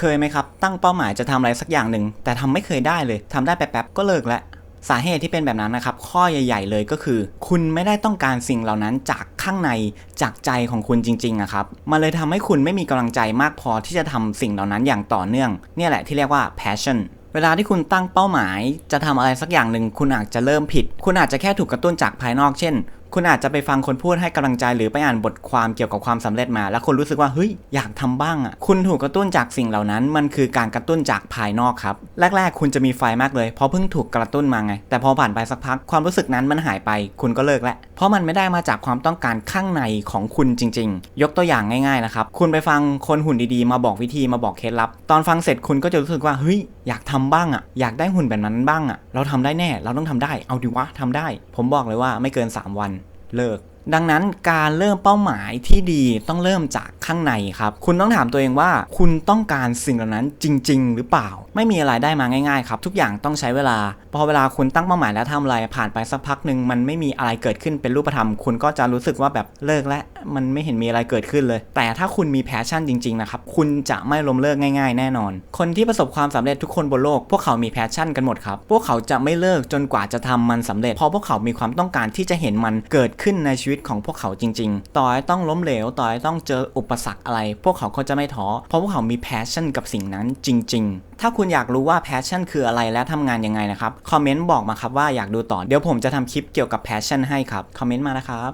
เคยไหมครับ ตั้งเป้าหมายจะทำอะไรสักอย่างหนึ่ง แต่ทำไม่เคยได้เลยทำได้แป๊บๆก็เลิกแล้วสาเหตุที่เป็นแบบนั้นนะครับ ข้อใหญ่ ๆ เลยก็คือ คุณไม่ได้ต้องการสิ่งเหล่านั้นจากข้างในจากใจของคุณจริงๆอะครับมันเลยทำให้คุณไม่มีกำลังใจมากพอที่จะทำสิ่งเหล่านั้นอย่างต่อเนื่อง เนี่ยแหละที่เรียกว่า passion เวลาที่คุณตั้งเป้าหมาย จะทำอะไรสักอย่างหนึ่งคุณอาจจะเริ่มผิด คุณอาจจะแค่ถูกกระตุ้นจากภายนอกเช่น คุณอาจจะไปฟังคนพูดให้กำลังใจหรือไปอ่านบทความเกี่ยวกับความสำเร็จมา แล้วคุณรู้สึกว่าเฮ้ยอยากทำบ้างอะคุณถูกกระตุ้นจากสิ่งเหล่านั้น มันคือการกระตุ้นจากภายนอกครับ แรก ๆ คุณจะมีไฟมากเลย เพราะเพิ่งถูกกระตุ้นมาไง แต่พอผ่านไปสักพักความรู้สึกนั้นมันหายไป คุณก็เลิกแล้วเพราะมันไม่ได้มาจากความต้องการข้างในของคุณจริง ๆ ยกตัวอย่างง่ายๆนะครับคุณไปฟังคนหุ่นดีๆ มาบอกวิธีมาบอกเคล็ดลับ ตอนฟังเสร็จคุณก็จะรู้สึกว่าเฮ้ยอยากทำบ้างอะอยากได้หุ่นแบบนั้นบ้างอะเราทำได้แน่ เราต้องทำได้เอาดิวะทำได้ ผมบอกเลยว่าไม่เกิน 3 วัน เลิกดังนั้นการเริ่มเป้าหมายที่ดีต้องเริ่มจากข้างในครับ คุณต้องถามตัวเองว่า คุณต้องการสิ่งเหล่านั้นจริง ๆ หรือเปล่า ไม่มีอะไรได้มาง่ายๆครับ ทุกอย่างต้องใช้เวลา พอเวลาคุณตั้งเป้าหมายแล้วทำอะไรผ่านไปสักพักหนึ่งมันไม่มีอะไรเกิดขึ้นเป็นรูปธรรม คุณก็จะรู้สึกว่าแบบเลิกและมันไม่เห็นมีอะไรเกิดขึ้นเลย แต่ถ้าคุณมีแพชชั่นจริงๆนะครับคุณจะไม่ล้มเลิกง่ายๆ แน่นอน คนที่ประสบความสำเร็จทุกคนบนโลก พวกเขามีแพชชั่นกันหมดครับพวกเขาจะไม่เลิกจนกว่าจะทำมันสำเร็จเพราะพวกเขามีความต้องการที่จะเห็นมันเกิดขึ้นในชีวิตของพวกเขาจริง ๆ ต่อให้ต้องล้มเหลว ต่อให้ต้องเจออุปสรรคอะไร พวกเขาก็จะไม่ท้อ เพราะพวกเขามีแพชชั่นกับสิ่งนั้นจริง ๆ ถ้าคุณอยากรู้ว่าแพชชั่นคืออะไรและทำงานยังไงนะครับ คอมเมนต์บอกมาครับว่าอยากดูต่อ เดี๋ยวผมจะทำคลิปเกี่ยวกับแพชชั่นให้ครับ คอมเมนต์มานะครับ